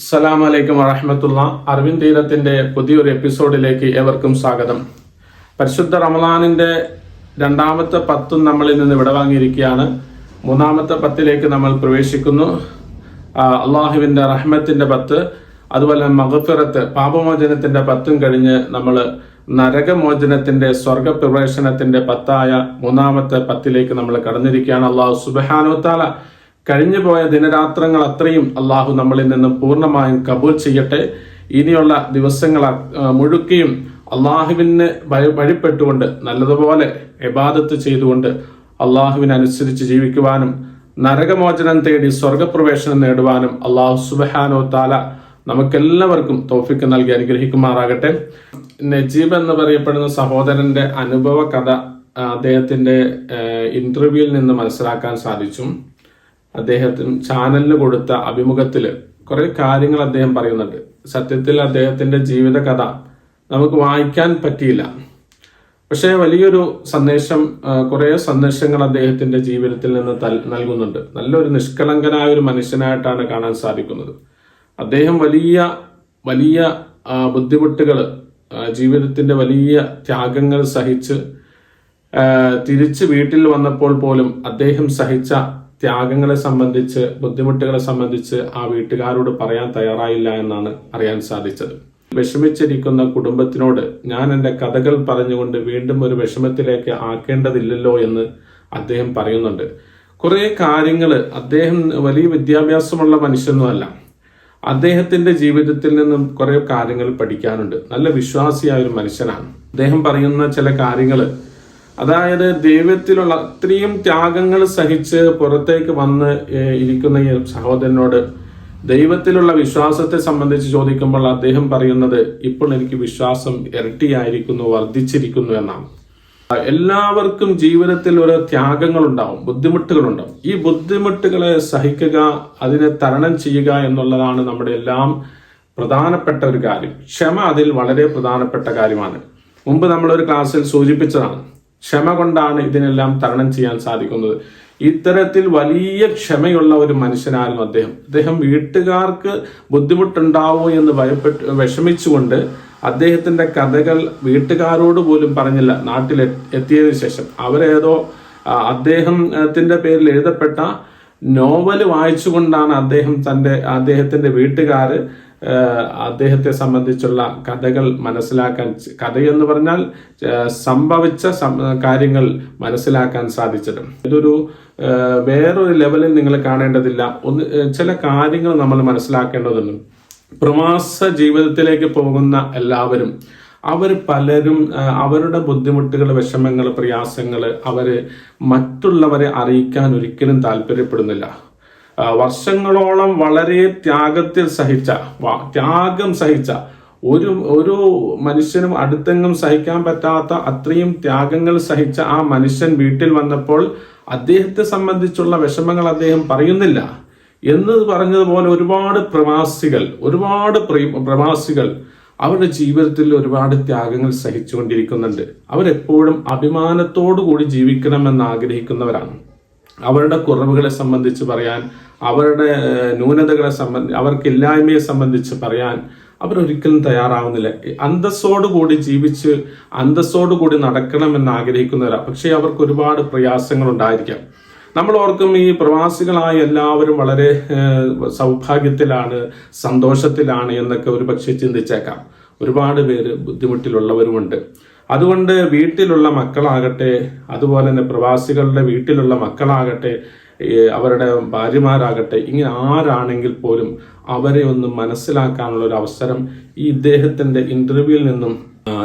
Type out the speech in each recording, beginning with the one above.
അസ്സലാമു വലൈക്കും വറഹമത്തുള്ള. അറിവിൻ തീരത്തിന്റെ പുതിയൊരു എപ്പിസോഡിലേക്ക് ഏവർക്കും സ്വാഗതം. പരിശുദ്ധ റമലാനിന്റെ രണ്ടാമത്തെ പത്തും നമ്മളിൽ നിന്ന് വിടവാങ്ങിയിരിക്കുകയാണ്. മൂന്നാമത്തെ പത്തിലേക്ക് നമ്മൾ പ്രവേശിക്കുന്നു. അള്ളാഹുവിന്റെ റഹ്മത്തിന്റെ പത്ത് അതുപോലെ മഗഫിറത്ത് പാപമോചനത്തിന്റെ പത്തും കഴിഞ്ഞ് നമ്മൾ നരകമോചനത്തിന്റെ സ്വർഗപ്രവേശനത്തിന്റെ പത്തായ മൂന്നാമത്തെ പത്തിലേക്ക് നമ്മൾ കടന്നിരിക്കുകയാണ്. അള്ളാഹു സുബാനുത്താല കഴിഞ്ഞു പോയ ദിനരാത്രങ്ങൾ അത്രയും അള്ളാഹു നമ്മളിൽ നിന്നും പൂർണമായും കബൂൽ ചെയ്യട്ടെ. ഇനിയുള്ള ദിവസങ്ങൾ മുഴുക്കിയും അള്ളാഹുവിന് വഴി- വഴിപ്പെട്ടുകൊണ്ട് നല്ലതുപോലെ എബാദത്ത് ചെയ്തുകൊണ്ട് അള്ളാഹുവിനനുസരിച്ച് ജീവിക്കുവാനും നരകമോചനം തേടി സ്വർഗപ്രവേശനം നേടുവാനും അള്ളാഹു സുബഹാനോ താല നമുക്കെല്ലാവർക്കും തോഫിക്ക് നൽകി അനുഗ്രഹിക്കുമാറാകട്ടെ. നജീബ് എന്ന് പറയപ്പെടുന്ന സഹോദരന്റെ അനുഭവ കഥ അദ്ദേഹത്തിന്റെ ഇന്റർവ്യൂവിൽ നിന്ന് മനസ്സിലാക്കാൻ സാധിച്ചു. അദ്ദേഹത്തിന് ചാനലിന് കൊടുത്ത അഭിമുഖത്തിൽ കുറെ കാര്യങ്ങൾ അദ്ദേഹം പറയുന്നുണ്ട്. സത്യത്തിൽ അദ്ദേഹത്തിന്റെ ജീവിത കഥ നമുക്ക് വായിക്കാൻ പറ്റിയില്ല. പക്ഷേ വലിയൊരു സന്ദേശം കുറെ സന്ദേശങ്ങൾ അദ്ദേഹത്തിന്റെ ജീവിതത്തിൽ നിന്ന് നൽകുന്നുണ്ട്. നല്ലൊരു നിഷ്കളങ്കനായ ഒരു മനുഷ്യനായിട്ടാണ് കാണാൻ സാധിക്കുന്നത്. അദ്ദേഹം വലിയ വലിയ ബുദ്ധിമുട്ടുകൾ ജീവിതത്തിന്റെ വലിയ ത്യാഗങ്ങൾ സഹിച്ച് തിരിച്ച് വീട്ടിൽ വന്നപ്പോൾ പോലും അദ്ദേഹം സഹിച്ച ത്യാഗങ്ങളെ സംബന്ധിച്ച് ബുദ്ധിമുട്ടുകളെ സംബന്ധിച്ച് ആ വീട്ടുകാരോട് പറയാൻ തയ്യാറായില്ല എന്നാണ് അറിയാൻ സാധിച്ചത്. വിഷമിച്ചിരിക്കുന്ന കുടുംബത്തിനോട് ഞാൻ എന്റെ കഥകൾ പറഞ്ഞുകൊണ്ട് വീണ്ടും ഒരു വിഷമത്തിലേക്ക് ആക്കേണ്ടതില്ലല്ലോ എന്ന് അദ്ദേഹം പറയുന്നുണ്ട്. കുറേ കാര്യങ്ങൾ അദ്ദേഹം വലിയ വിദ്യാഭ്യാസമുള്ള മനുഷ്യനൊന്നുമല്ല. അദ്ദേഹത്തിന്റെ ജീവിതത്തിൽ നിന്നും കുറേ കാര്യങ്ങൾ പഠിക്കാനുണ്ട്. നല്ല വിശ്വാസിയായ ഒരു മനുഷ്യനാണ്. അദ്ദേഹം പറയുന്ന ചില കാര്യങ്ങൾ അതായത് ദൈവത്തിലുള്ള അത്രയും ത്യാഗങ്ങൾ സഹിച്ച് പുറത്തേക്ക് വന്ന് ഇരിക്കുന്ന ഈ സഹോദരനോട് ദൈവത്തിലുള്ള വിശ്വാസത്തെ സംബന്ധിച്ച് ചോദിക്കുമ്പോൾ അദ്ദേഹം പറയുന്നത് ഇപ്പോൾ എനിക്ക് വിശ്വാസം ഇരട്ടിയായിരിക്കുന്നു വർദ്ധിച്ചിരിക്കുന്നു എന്നാണ്. എല്ലാവർക്കും ജീവിതത്തിൽ ഓരോ ത്യാഗങ്ങൾ ഉണ്ടാവും ബുദ്ധിമുട്ടുകൾ ഉണ്ടാവും ഈ ബുദ്ധിമുട്ടുകളെ സഹിക്കുക അതിനെ തരണം ചെയ്യുക എന്നുള്ളതാണ് നമ്മുടെ എല്ലാം പ്രധാനപ്പെട്ട ഒരു കാര്യം. ക്ഷമ അതിൽ വളരെ പ്രധാനപ്പെട്ട കാര്യമാണ്. മുമ്പ് നമ്മളൊരു ക്ലാസ്സിൽ സൂചിപ്പിച്ചതാണ് ക്ഷമ കൊണ്ടാണ് ഇതിനെല്ലാം തരണം ചെയ്യാൻ സാധിക്കുന്നത്. ഇത്തരത്തിൽ വലിയ ക്ഷമയുള്ള ഒരു മനുഷ്യനായിരുന്നു അദ്ദേഹം. അദ്ദേഹം വീട്ടുകാർക്ക് ബുദ്ധിമുട്ടുണ്ടാവോ എന്ന് ഭയപ്പെട്ട് വിഷമിച്ചുകൊണ്ട് അദ്ദേഹത്തിന്റെ കഥകൾ വീട്ടുകാരോട് പോലും പറഞ്ഞില്ല. നാട്ടിൽ എത്തിയതിനു ശേഷം. അവരേതോ അദ്ദേഹത്തിന്റെ പേരിൽ എഴുതപ്പെട്ട നോവൽ വായിച്ചുകൊണ്ടാണ് അദ്ദേഹം തന്റെ അദ്ദേഹത്തിന്റെ വീട്ടുകാര് ആ, അദ്ദേഹത്തെ സംബന്ധിച്ചുള്ള കഥകൾ മനസ്സിലാക്കാൻ കഥ കഥയെന്ന് പറഞ്ഞാൽ സംഭവിച്ച കാര്യങ്ങൾ മനസ്സിലാക്കാൻ സാധിച്ചത്. ഇതൊരു വേറൊരു ലെവലിൽ നിങ്ങൾ കാണേണ്ടതില്ല. ഒന്ന് ചില കാര്യങ്ങൾ നമ്മൾ മനസ്സിലാക്കേണ്ടതുണ്ട്. പ്രവാസ ജീവിതത്തിലേക്ക് പോകുന്ന എല്ലാവരും അവർ പലരും അവരുടെ ബുദ്ധിമുട്ടുകൾ വിഷമങ്ങൾ പ്രയാസങ്ങൾ അവർ മറ്റുള്ളവരെ അറിയിക്കാൻ ഒരിക്കലും താല്പര്യപ്പെടുന്നില്ല. വർഷങ്ങളോളം വളരെ ത്യാഗത്തിൽ സഹിച്ച ത്യാഗം സഹിച്ച ഒരു ഒരു മനുഷ്യനും അടുത്തെങ്ങും സഹിക്കാൻ പറ്റാത്ത അത്രയും ത്യാഗങ്ങൾ സഹിച്ച ആ മനുഷ്യൻ വീട്ടിൽ വന്നപ്പോൾ അദ്ദേഹത്തെ സംബന്ധിച്ചുള്ള വിഷമങ്ങൾ അദ്ദേഹം പറയുന്നില്ല. എന്ന് പറഞ്ഞതുപോലെ ഒരുപാട് പ്രവാസികൾ ഒരുപാട് പ്രി- പ്രവാസികൾ അവരുടെ ജീവിതത്തിൽ ഒരുപാട് ത്യാഗങ്ങൾ സഹിച്ചുകൊണ്ടിരിക്കുന്നുണ്ട്. അവരെപ്പോഴും അഭിമാനത്തോടു കൂടി ജീവിക്കണമെന്ന് ആഗ്രഹിക്കുന്നവരാണ്. അവരുടെ കുറവുകളെ സംബന്ധിച്ച് പറയാൻ അവരുടെ ന്യൂനതകളെ സംബന്ധി അവർക്കില്ലായ്മയെ സംബന്ധിച്ച് പറയാൻ അവരൊരിക്കലും തയ്യാറാവുന്നില്ല. അന്തസ്സോടുകൂടി ജീവിച്ച് അന്തസ്സോടുകൂടി നടക്കണമെന്ന് ആഗ്രഹിക്കുന്നവരാണ് പക്ഷേ അവർക്ക് ഒരുപാട് പ്രയാസങ്ങൾ ഉണ്ടായിരിക്കാം നമ്മൾ ഓർക്കും ഈ പ്രവാസികളായ എല്ലാവരും വളരെ സൗഭാഗ്യത്തിലാണ് സന്തോഷത്തിലാണ് എന്നൊക്കെ ഒരു പക്ഷേ ചിന്തിച്ചേക്കാം. ഒരുപാട് പേര് ബുദ്ധിമുട്ടിലുള്ളവരുമുണ്ട്. അതുകൊണ്ട് വീട്ടിലുള്ള മക്കളാകട്ടെ അതുപോലെ തന്നെ പ്രവാസികളുടെ വീട്ടിലുള്ള മക്കളാകട്ടെ അവരുടെ ഭാര്യമാരാകട്ടെ ഇങ്ങനെ ആരാണെങ്കിൽ പോലും അവരെ ഒന്ന് മനസ്സിലാക്കാനുള്ള ഒരു അവസരം ഈ ഇദ്ദേഹത്തിന്റെ ഇന്റർവ്യൂവിൽ നിന്നും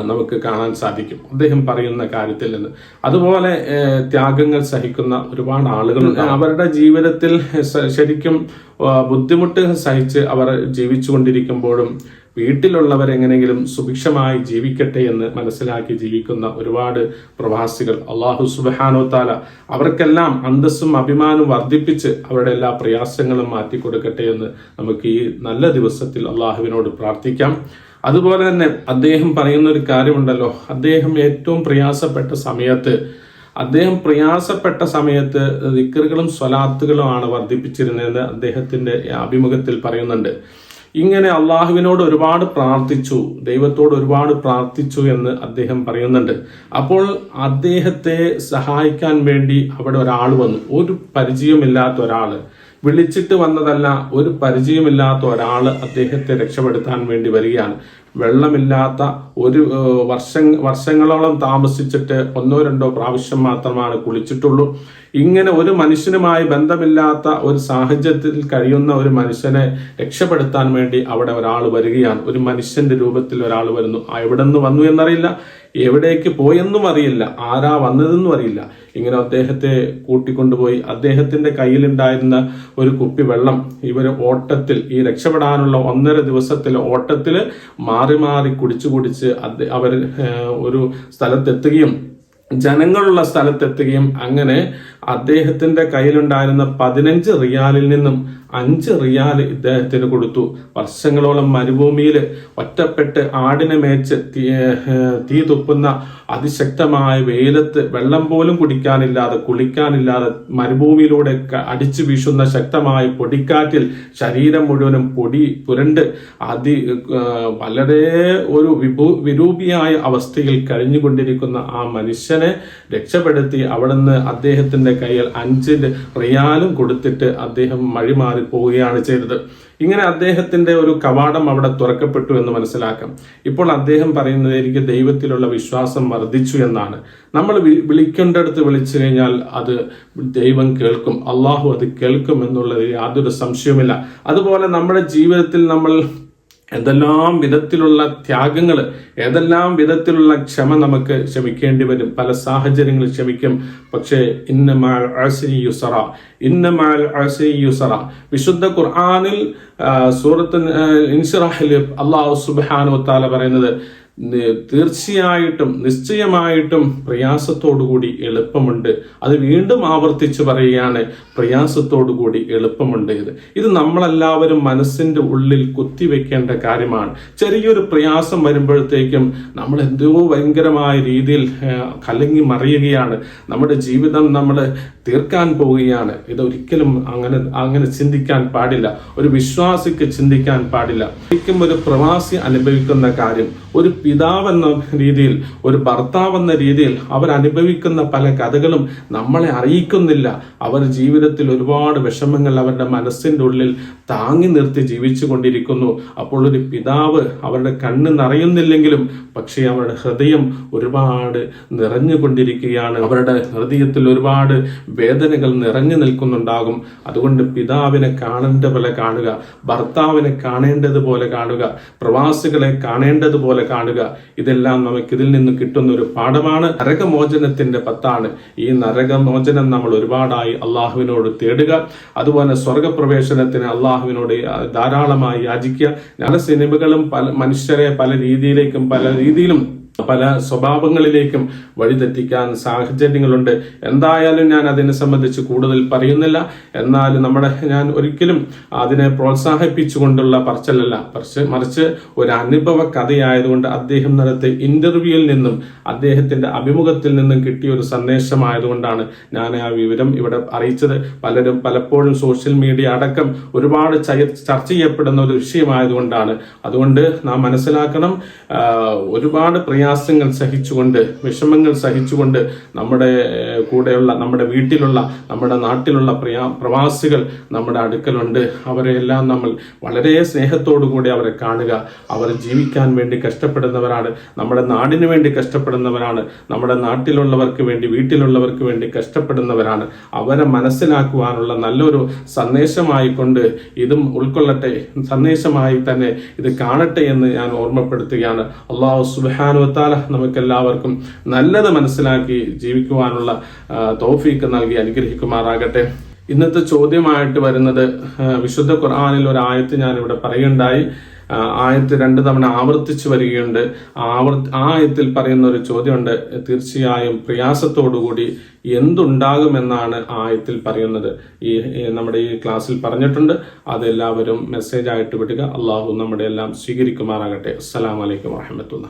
നമുക്ക് കാണാൻ സാധിക്കും. അദ്ദേഹം പറയുന്ന കാര്യത്തിൽ നിന്ന്. അതുപോലെ ത്യാഗങ്ങൾ സഹിക്കുന്ന ഒരുപാട് ആളുകളുണ്ട്. അവരുടെ ജീവിതത്തിൽ ശരിക്കും ബുദ്ധിമുട്ട് സഹിച്ച് അവർ ജീവിച്ചുകൊണ്ടിരിക്കുമ്പോഴും വീട്ടിലുള്ളവർ എങ്ങനെയെങ്കിലും സുഭിക്ഷമായി ജീവിക്കട്ടെ എന്ന് മനസ്സിലാക്കി ജീവിക്കുന്ന ഒരുപാട് പ്രവാസികൾ. അള്ളാഹു സുബാനോ താല അവർക്കെല്ലാം അന്തസ്സും അഭിമാനവും വർദ്ധിപ്പിച്ച് അവരുടെ എല്ലാ പ്രയാസങ്ങളും മാറ്റി കൊടുക്കട്ടെ എന്ന് നമുക്ക് ഈ നല്ല ദിവസത്തിൽ അള്ളാഹുവിനോട് പ്രാർത്ഥിക്കാം. അതുപോലെ തന്നെ അദ്ദേഹം പറയുന്ന ഒരു കാര്യമുണ്ടല്ലോ. അദ്ദേഹം ഏറ്റവും പ്രയാസപ്പെട്ട സമയത്ത് അദ്ദേഹം പ്രയാസപ്പെട്ട സമയത്ത് ദിക്കറുകളും സ്വലാത്തുകളുമാണ് വർദ്ധിപ്പിച്ചിരുന്നതെന്ന് അദ്ദേഹത്തിന്റെ അഭിമുഖത്തിൽ പറയുന്നുണ്ട്. ഇങ്ങനെ അള്ളാഹുവിനോട് ഒരുപാട് പ്രാർത്ഥിച്ചു ദൈവത്തോട് ഒരുപാട് പ്രാർത്ഥിച്ചു എന്ന് അദ്ദേഹം പറയുന്നുണ്ട്. അപ്പോൾ അദ്ദേഹത്തെ സഹായിക്കാൻ വേണ്ടി അവിടെ ഒരാൾ വന്നു. ഒരു പരിചയമില്ലാത്ത ഒരാൾ. വിളിച്ചിട്ട് വന്നതല്ല ഒരു പരിചയമില്ലാത്ത ഒരാൾ അദ്ദേഹത്തെ രക്ഷപ്പെടുത്താൻ വേണ്ടി വരികയാണ്. വെള്ളമില്ലാത്ത ഒരു വർഷം വർഷങ്ങളോളം താമസിച്ചിട്ട് ഒന്നോ രണ്ടോ പ്രാവശ്യം മാത്രമാണ് കുളിച്ചിട്ടുള്ളൂ. ഇങ്ങനെ ഒരു മനുഷ്യനുമായി ബന്ധമില്ലാത്ത ഒരു സാഹചര്യത്തിൽ കഴിയുന്ന ഒരു മനുഷ്യനെ രക്ഷപ്പെടുത്താൻ വേണ്ടി അവിടെ ഒരാൾ വരികയാണ്. ഒരു മനുഷ്യന്റെ രൂപത്തിൽ ഒരാൾ വരുന്നു. എവിടെ നിന്ന് വന്നു എന്നറിയില്ല. എവിടേക്ക് പോയെന്നും അറിയില്ല. ആരാ വന്നതെന്നും അറിയില്ല. ഇങ്ങനെ അദ്ദേഹത്തെ കൂട്ടിക്കൊണ്ടുപോയി. അദ്ദേഹത്തിന്റെ കയ്യിലുണ്ടായിരുന്ന ഒരു കുപ്പി വെള്ളം ഇവർ ഓട്ടത്തിൽ ഈ രക്ഷപ്പെടാനുള്ള ഒന്നര ദിവസത്തിലെ ഓട്ടത്തിൽ മാറി മാറി കുടിച്ചു കുടിച്ച് അവർ ഒരു സ്ഥലത്തെത്തുകയും ജനങ്ങളുള്ള സ്ഥലത്തെത്തുകയും അങ്ങനെ അദ്ദേഹത്തിന്റെ കയ്യിലുണ്ടായിരുന്ന പതിനഞ്ച് റിയാലിൽ നിന്നും അഞ്ച് റിയാൽ ഇദ്ദേഹത്തിന് കൊടുത്തു. വർഷങ്ങളോളം മരുഭൂമിയിൽ ഒറ്റപ്പെട്ട് ആടിനെ മേച്ച് തീ തുപ്പുന്ന അതിശക്തമായ വെയിലത്ത് വെള്ളം പോലും കുടിക്കാനില്ലാതെ കുളിക്കാനില്ലാതെ മരുഭൂമിയിലൂടെ അടിച്ചു വീശുന്ന ശക്തമായ പൊടിക്കാറ്റിൽ ശരീരം മുഴുവനും പൊടി പുരണ്ട് അതി വളരെ ഒരു വിഭൂ വിരൂപിയായ അവസ്ഥയിൽ കഴിഞ്ഞുകൊണ്ടിരിക്കുന്ന ആ മനുഷ്യനെ രക്ഷപ്പെടുത്തി അവിടുന്ന് അദ്ദേഹത്തിന്റെ കയ്യിൽ അഞ്ച് റിയാലും കൊടുത്തിട്ട് അദ്ദേഹം മഴിമാറി പോവുകയാണ് ചെയ്തത്. ഇങ്ങനെ അദ്ദേഹത്തിന്റെ ഒരു കവാടം അവിടെ തുറക്കപ്പെട്ടു എന്ന് മനസ്സിലാക്കാം. ഇപ്പോൾ അദ്ദേഹം പറയുന്നത് എനിക്ക് ദൈവത്തിലുള്ള വിശ്വാസം വർദ്ധിച്ചു എന്നാണ്. നമ്മൾ വിളിക്കേണ്ടടുത്ത് വിളിച്ചു കഴിഞ്ഞാൽ അത് ദൈവം കേൾക്കും. അള്ളാഹു അത് കേൾക്കും എന്നുള്ളതിൽ യാതൊരു സംശയവുമില്ല. അതുപോലെ നമ്മുടെ ജീവിതത്തിൽ നമ്മൾ എന്തെല്ലാം വിധത്തിലുള്ള ത്യാഗങ്ങൾ ഏതെല്ലാം വിധത്തിലുള്ള ക്ഷമ നമുക്ക് ക്ഷമിക്കേണ്ടി വരും? പല സാഹചര്യങ്ങളിൽ ക്ഷമിക്കും. പക്ഷേ ഇന്നമാൽ യുസറ ഇന്നമാൽ യുസറ. വിശുദ്ധ ഖുർആാനിൽ സൂറത്ത് ഇൻഷിറാഹിൽ അള്ളാഹു സുബാനു താല പറയുന്നത് തീർച്ചയായിട്ടും നിശ്ചയമായിട്ടും പ്രയാസത്തോടുകൂടി എളുപ്പമുണ്ട്. അത് വീണ്ടും ആവർത്തിച്ച് പറയുകയാണ് പ്രയാസത്തോടുകൂടി എളുപ്പമുണ്ട് ഇത് ഇത് നമ്മളെല്ലാവരും മനസ്സിന്റെ ഉള്ളിൽ കുത്തിവെക്കേണ്ട കാര്യമാണ്. ചെറിയൊരു പ്രയാസം വരുമ്പോഴത്തേക്കും നമ്മൾ എന്തോ ഭയങ്കരമായ രീതിയിൽ കലങ്ങി മറിയുകയാണ്. നമ്മുടെ ജീവിതം നമ്മൾ തീർക്കാൻ പോവുകയാണ്. ഇതൊരിക്കലും അങ്ങനെ അങ്ങനെ ചിന്തിക്കാൻ പാടില്ല. ഒരു വിശ്വാസിക്ക് ചിന്തിക്കാൻ പാടില്ല. ഒരിക്കലും ഒരു പ്രവാസി അനുഭവിക്കുന്ന കാര്യം ഒരു പിതാവെന്ന രീതിയിൽ ഒരു ഭർത്താവെന്ന രീതിയിൽ അവർ അനുഭവിക്കുന്ന പല കഥകളും നമ്മളെ അറിയിക്കുന്നില്ല. അവർ ജീവിതത്തിൽ ഒരുപാട് വിഷമങ്ങൾ അവരുടെ മനസ്സിന്റെ ഉള്ളിൽ താങ്ങി നിർത്തി ജീവിച്ചു കൊണ്ടിരിക്കുന്നു. അപ്പോൾ ഒരു പിതാവ് അവരുടെ കണ്ണ് നിറയുന്നില്ലെങ്കിലും പക്ഷേ അവരുടെ ഹൃദയം ഒരുപാട് നിറഞ്ഞുകൊണ്ടിരിക്കുകയാണ് അവരുടെ ഹൃദയത്തിൽ ഒരുപാട് വേദനകൾ നിറഞ്ഞു നിൽക്കുന്നുണ്ടാകും. അതുകൊണ്ട് പിതാവിനെ കാണേണ്ട പോലെ കാണുക ഭർത്താവിനെ കാണേണ്ടതുപോലെ കാണുക പ്രവാസികളെ കാണേണ്ടതുപോലെ കാണുക. ഇതെല്ലാം നമുക്ക് ഇതിൽ നിന്ന് കിട്ടുന്ന ഒരു പാഠമാണ്. നരകമോചനത്തിന്റെ പത്താണ്. ഈ നരകമോചനം നമ്മൾ ഒരുപാടായി അള്ളാഹുവിനോട് തേടുക. അതുപോലെ സ്വർഗപ്രവേശനത്തിന് അള്ളാഹുവിനോട് ധാരാളമായി യാചിക്കുക. പല സിനിമകളും പല മനുഷ്യരെ പല രീതിയിലേക്കും പല രീതിയിലും പല സ്വഭാവങ്ങളിലേക്കും വഴിതെറ്റിക്കാൻ സാഹചര്യങ്ങളുണ്ട്. എന്തായാലും ഞാൻ അതിനെ സംബന്ധിച്ച് കൂടുതൽ പറയുന്നില്ല. എന്നാൽ നമ്മുടെ ഞാൻ ഒരിക്കലും അതിനെ പ്രോത്സാഹിപ്പിച്ചുകൊണ്ടുള്ള പറച്ചലല്ല. പറിച്ച് മറിച്ച് ഒരു അനുഭവ കഥയായതുകൊണ്ട് അദ്ദേഹം നടത്തിയ ഇന്റർവ്യൂവിൽ നിന്നും അദ്ദേഹത്തിന്റെ അഭിമുഖത്തിൽ നിന്നും കിട്ടിയ ഒരു സന്ദേശമായതുകൊണ്ടാണ് ഞാൻ ആ വിവരം ഇവിടെ അറിയിച്ചത്. പലരും പലപ്പോഴും സോഷ്യൽ മീഡിയ അടക്കം ഒരുപാട് ചർച്ച ചെയ്യപ്പെടുന്ന ഒരു വിഷയമായതുകൊണ്ടാണ്. അതുകൊണ്ട് നാം മനസ്സിലാക്കണം ഒരുപാട് പ്രയാസം പ്രയാസങ്ങൾ സഹിച്ചുകൊണ്ട് വിഷമങ്ങൾ സഹിച്ചുകൊണ്ട് നമ്മുടെ കൂടെയുള്ള നമ്മുടെ വീട്ടിലുള്ള നമ്മുടെ നാട്ടിലുള്ള പ്രയാ പ്രവാസികൾ നമ്മുടെ അടുക്കലുണ്ട്. അവരെല്ലാം നമ്മൾ വളരെ സ്നേഹത്തോടു കൂടി അവരെ കാണുക. അവർ ജീവിക്കാൻ വേണ്ടി കഷ്ടപ്പെടുന്നവരാണ്. നമ്മുടെ നാടിന് വേണ്ടി കഷ്ടപ്പെടുന്നവരാണ്. നമ്മുടെ നാട്ടിലുള്ളവർക്ക് വേണ്ടി വീട്ടിലുള്ളവർക്ക് വേണ്ടി കഷ്ടപ്പെടുന്നവരാണ്. അവരെ മനസ്സിലാക്കുവാനുള്ള നല്ലൊരു സന്ദേശമായി കൊണ്ട് ഇതും ഉൾക്കൊള്ളട്ടെ. സന്ദേശമായി തന്നെ ഇത് കാണട്ടെ എന്ന് ഞാൻ ഓർമ്മപ്പെടുത്തുകയാണ്. അള്ളാഹു സുബാനു സുബാനത്താല നമുക്കെല്ലാവർക്കും നല്ലത് മനസ്സിലാക്കി ജീവിക്കുവാനുള്ള തോഫീക്ക് നൽകി അനുഗ്രഹിക്കുമാറാകട്ടെ. ഇന്നത്തെ ചോദ്യമായിട്ട് വരുന്നത് വിശുദ്ധ ഖുർആാനിൽ ഒരു ആയത്ത് ഞാൻ ഇവിടെ പറയുണ്ടായി ആയത്ത് രണ്ട് തവണ ആവർത്തിച്ചു വരികയുണ്ട്. ആവർ ആയത്തിൽ പറയുന്ന ഒരു ചോദ്യമുണ്ട് തീർച്ചയായും പ്രയാസത്തോടുകൂടി എന്തുണ്ടാകുമെന്നാണ് ആയത്തിൽ പറയുന്നത്. ഈ നമ്മുടെ ഈ ക്ലാസ്സിൽ പറഞ്ഞിട്ടുണ്ട്. അതെല്ലാവരും മെസ്സേജായിട്ട് വിടുക. അള്ളാഹു നമ്മുടെ എല്ലാം സ്വീകരിക്കുമാറാകട്ടെ. അസ്സലാമലൈക്കും വാഹമത്തുള്ള